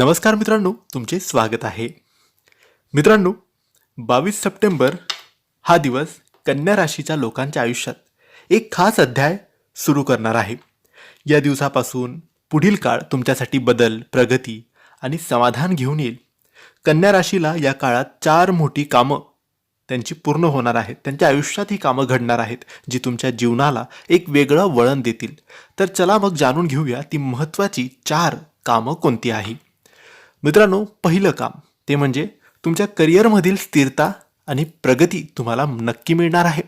नमस्कार मित्रांनो तुमचे स्वागत आहे. मित्रांनो बावीस सप्टेंबर हा दिवस कन्या राशीच्या लोकांच्या आयुष्यात एक खास अध्याय सुरू करणार आहे. या दिवसापासून पुढील काळ तुमच्यासाठी बदल प्रगती आणि समाधान घेऊन येईल. कन्या राशीला या काळात चार मोठी कामं त्यांची पूर्ण होणार आहेत. त्यांच्या आयुष्यात ही कामं घडणार आहेत जी तुमच्या जीवनाला एक वेगळं वळण देतील. तर चला मग जाणून घेऊया ती महत्त्वाची चार कामं कोणती आहे. मित्रांनो पहिलं काम ते म्हणजे तुमच्या करिअरमधील स्थिरता आणि प्रगती तुम्हाला नक्की मिळणार आहे.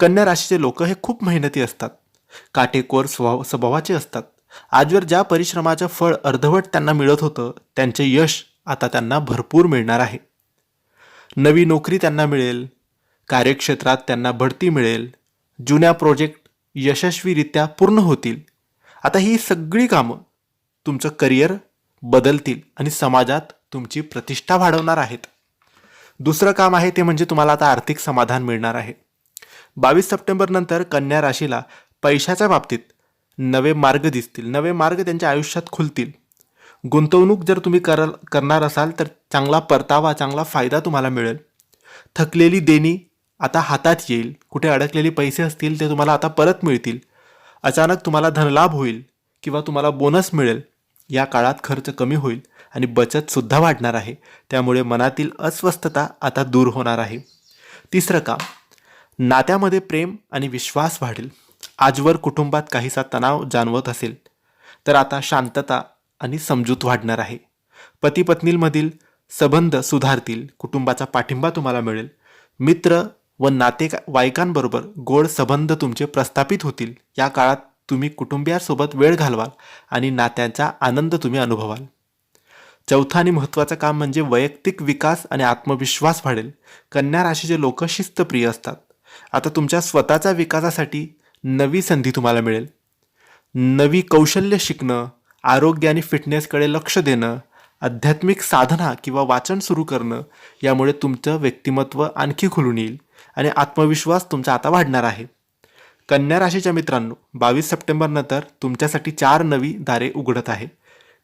कन्या राशीचे लोक हे खूप मेहनती असतात. काटेकोर स्वभाव स्वभावाचे असतात. आजवर ज्या परिश्रमाचं फळ अर्धवट त्यांना मिळत होतं त्यांचे यश आता त्यांना भरपूर मिळणार आहे. नवी नोकरी त्यांना मिळेल. कार्यक्षेत्रात त्यांना बढती मिळेल. जुन्या प्रोजेक्ट यशस्वीरित्या पूर्ण होतील. आता ही सगळी कामं तुमचं करिअर बदलतील आणि समाजात तुमची प्रतिष्ठा वाढवणार आहेत. दुसरं काम आहे ते म्हणजे तुम्हाला आता आर्थिक समाधान मिळणार आहे. बावीस सप्टेंबर नंतर कन्या राशीला पैशाच्या बाबतीत नवे मार्ग दिसतील. नवे मार्ग त्यांच्या आयुष्यात खुलतील. गुंतवणूक जर तुम्ही कर करणार असाल तर चांगला परतावा चांगला फायदा तुम्हाला मिळेल. थकलेली देणी आता हातात येईल. कुठे अडकलेले पैसे असतील ते तुम्हाला आता परत मिळतील. अचानक तुम्हाला धनलाभ होईल किंवा तुम्हाला बोनस मिळेल. या काळात खर्च कमी होईल आणि बचतसुद्धा वाढणार आहे. त्यामुळे मनातील अस्वस्थता आता दूर होणार आहे. तिसरं काम नात्यामध्ये प्रेम आणि विश्वास वाढेल. आजवर कुटुंबात काहीसा तणाव जाणवत असेल तर आता शांतता आणि समजूत वाढणार आहे. पती पत्नींमधील संबंध सुधारतील. कुटुंबाचा पाठिंबा तुम्हाला मिळेल. मित्र व नातेवाईकांबरोबर गोड संबंध तुमचे प्रस्थापित होतील. या काळात तुम्ही कुटुंबियासोबत वेळ घालवाल आणि नात्यांचा आनंद तुम्ही अनुभवाल. चौथं आणि महत्त्वाचं काम म्हणजे वैयक्तिक विकास आणि आत्मविश्वास वाढेल. कन्या राशीचे लोक शिस्तप्रिय असतात. आता तुमच्या स्वतःच्या विकासासाठी नवी संधी तुम्हाला मिळेल. नवी कौशल्य शिकणं आरोग्य आणि फिटनेसकडे लक्ष देणं आध्यात्मिक साधना किंवा वाचन सुरू करणं यामुळे तुमचं व्यक्तिमत्व आणखी खुलून येईल आणि आत्मविश्वास तुमचा आता वाढणार आहे. कन्या राशीच्या मित्रांनो बावीस सप्टेंबरनंतर तुमच्यासाठी चार नवी दारे उघडत आहे.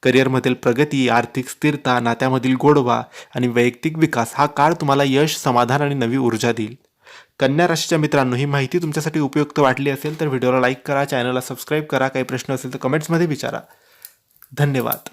करिअरमधील प्रगती आर्थिक स्थिरता नात्यामधील गोडवा आणि वैयक्तिक विकास हा काळ तुम्हाला यश समाधान आणि नवी ऊर्जा देईल. कन्या राशीच्या मित्रांनो ही माहिती तुमच्यासाठी उपयुक्त वाटली असेल तर व्हिडिओला लाईक करा चॅनलला सबस्क्राईब करा. काही प्रश्न असेल तर कमेंट्समध्ये विचारा. धन्यवाद.